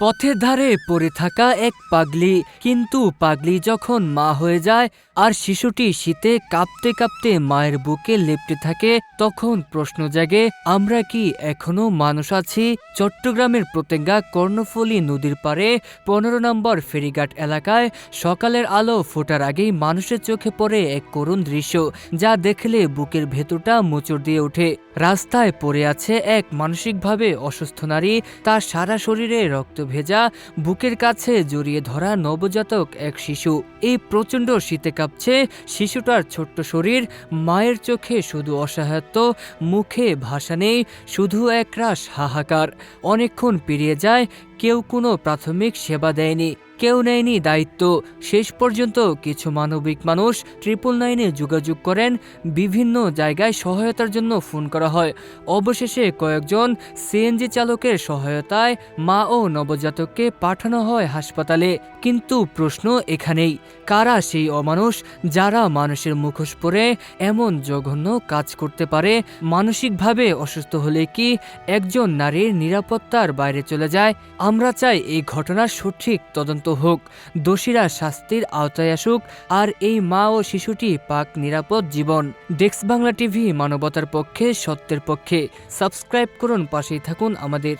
পথের ধারে পড়ে থাকা এক পাগলি। কিন্তু পাগলি যখন মা হয়ে যায় আর শিশুটি শীতে কাঁপতে কাঁপতে মায়ের বুকে লেপ্টে থাকে, তখন প্রশ্ন জাগে, আমরা কি এখনও মানুষ আছি? চট্টগ্রামের প্রত্যেঙ্গা কর্ণফুলী নদীর পারে পনেরো নম্বর ফেরিঘাট এলাকায় সকালের আলো ফোটার আগেই মানুষের চোখে পড়ে এক করুণ দৃশ্য, যা দেখলে বুকের ভেতরটা মোচড় দিয়ে ওঠে। রাস্তায় পড়ে আছে এক মানসিকভাবে অসুস্থ নারী, তার সারা শরীরে রক্ত ভেজা, বুকের কাছে জড়িয়ে ধরা নবজাতক এক শিশু। এই প্রচণ্ড শীতে কাঁপছে শিশুটার ছোট্ট শরীর, মায়ের চোখে শুধু অসহায়ত্ব, মুখে ভাষা নেই, শুধু একরাশ হাহাকার। অনেকক্ষণ পেরিয়ে যায়, কেউ কোনো প্রাথমিক সেবা দেয়নি। কেউ নেয়নি দায়িত্ব। শেষ পর্যন্ত কিছু মানবিক মানুষ ট্রিপল নাইনে যোগাযোগ করেন। বিভিন্ন জায়গায় সহায়তার জন্য ফোন করা হয়। অবশেষে কয়েকজন সিএনজি চালকের সহায়তায় মা ও নবজাতককে পাঠানো হয় হাসপাতালে। কিন্তু প্রশ্ন এখানেই, কারা সেই অমানুষ যারা মানুষের মুখোশ পরে এমন জঘন্য কাজ করতে পারে? মানসিকভাবে অসুস্থ হলে কি একজন নারীর নিরাপত্তার বাইরে চলে যায়? আমরা চাই এই ঘটনার সঠিক তদন্ত হোক। দোষীরা শাস্তির আওতায় আসুক। আর এই মা ও শিশুটি পাক নিরাপদ জীবন। ডেক্স বাংলা টিভি মানবতার পক্ষে, সত্যের পক্ষে। সাবস্ক্রাইব করুন, পাশেই থাকুন আমাদের।